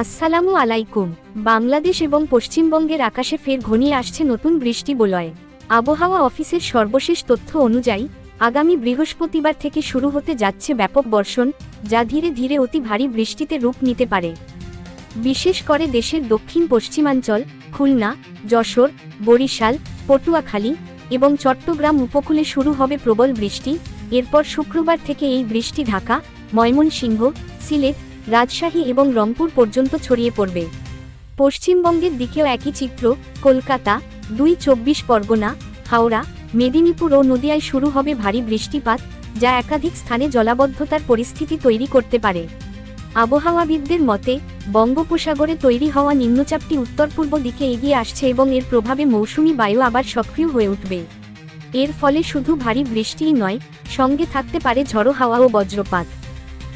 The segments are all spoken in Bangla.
আসসালামু আলাইকুম। বাংলাদেশ এবং পশ্চিমবঙ্গের আকাশে ফের ঘনিয়ে আসছে নতুন বৃষ্টি বলয়। আবহাওয়া অফিসের সর্বশেষ তথ্য অনুযায়ী, আগামী বৃহস্পতিবার থেকে শুরু হতে যাচ্ছে ব্যাপক বর্ষণ, যা ধীরে ধীরে অতি ভারী বৃষ্টিতে রূপ নিতে পারে। বিশেষ করে দেশের দক্ষিণ পশ্চিমাঞ্চল খুলনা, যশোর, বরিশাল, পটুয়াখালী এবং চট্টগ্রাম উপকূলে শুরু হবে প্রবল বৃষ্টি। এরপর শুক্রবার থেকে এই বৃষ্টি ঢাকা, ময়মনসিংহ, সিলেট, রাজশাহী এবং রংপুর পর্যন্ত ছড়িয়ে পড়বে। পশ্চিমবঙ্গের দিকেও একই চিত্র, কলকাতা, দুই চব্বিশ পরগনা, হাওড়া, মেদিনীপুর ও নদিয়ায় শুরু হবে ভারী বৃষ্টিপাত, যা একাধিক স্থানে জলাবদ্ধতার পরিস্থিতি তৈরি করতে পারে। আবহাওয়াবিদদের মতে, বঙ্গোপসাগরে তৈরি হওয়া নিম্নচাপটি উত্তর পূর্ব দিকে এগিয়ে আসছে এবং এর প্রভাবে মৌসুমি বায়ু আবার সক্রিয় হয়ে উঠবে। এর ফলে শুধু ভারী বৃষ্টিই নয়, সঙ্গে থাকতে পারে ঝড়ো হাওয়া ও বজ্রপাত।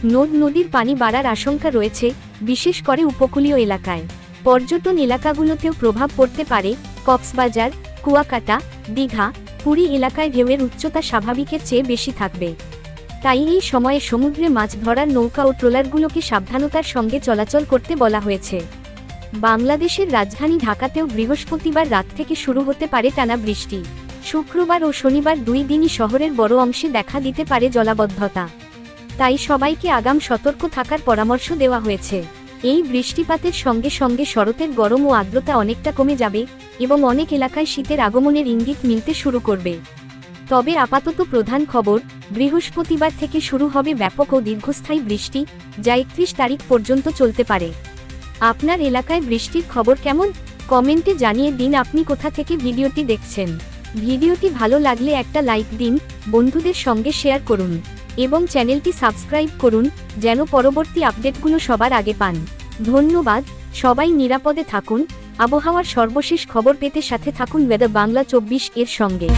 নদ নদীর পানি বাড়ার আশঙ্কা রয়েছে, বিশেষ করে উপকূলীয় এলাকায়। পর্যটন এলাকাগুলোতেও প্রভাব পড়তে পারে, কক্সবাজার, কুয়াকাটা, দীঘা, পুরী এলাকায় ঢেউয়ের উচ্চতা স্বাভাবিকের চেয়ে বেশি থাকবে। তাই এই সময়ে সমুদ্রে মাছ ধরার নৌকা ও ট্রলারগুলোকে সাবধানতার সঙ্গে চলাচল করতে বলা হয়েছে। বাংলাদেশের রাজধানী ঢাকাতেও বৃহস্পতিবার রাত থেকে শুরু হতে পারে টানা বৃষ্টি। শুক্রবার ও শনিবার দুই দিনই শহরের বড় অংশে দেখা দিতে পারে জলাবদ্ধতা। তাই সবাইকে আগাম সতর্ক থাকার পরামর্শ দেওয়া হয়েছে। এই বৃষ্টিপাতের সঙ্গে সঙ্গে শরতের গরম ও আর্দ্রতা অনেকটা কমে যাবে এবং অনেক এলাকায় শীতের আগমনের ইঙ্গিত মিলতে শুরু করবে। তবে আপাতত প্রধান খবর, বৃহস্পতিবার থেকে শুরু হবে ব্যাপক ও দীর্ঘস্থায়ী বৃষ্টি, যা একত্রিশ তারিখ পর্যন্ত চলতে পারে। আপনার এলাকায় বৃষ্টির খবর কেমন? কমেন্টে জানিয়ে দিন আপনি কোথা থেকে ভিডিওটি দেখছেন। ভিডিওটি ভালো লাগলে একটা লাইক দিন, বন্ধুদের সঙ্গে শেয়ার করুন, এবং চ্যানেলটি সাবস্ক্রাইব করুন, যেন পরবর্তী আপডেটগুলো সবার আগে পান। ধন্যবাদ, সবাই নিরাপদে থাকুন, আবহাওয়ার সর্বশেষ খবর পেতে সাথে থাকুন ওয়েদার বাংলা চব্বিশ এর সঙ্গে।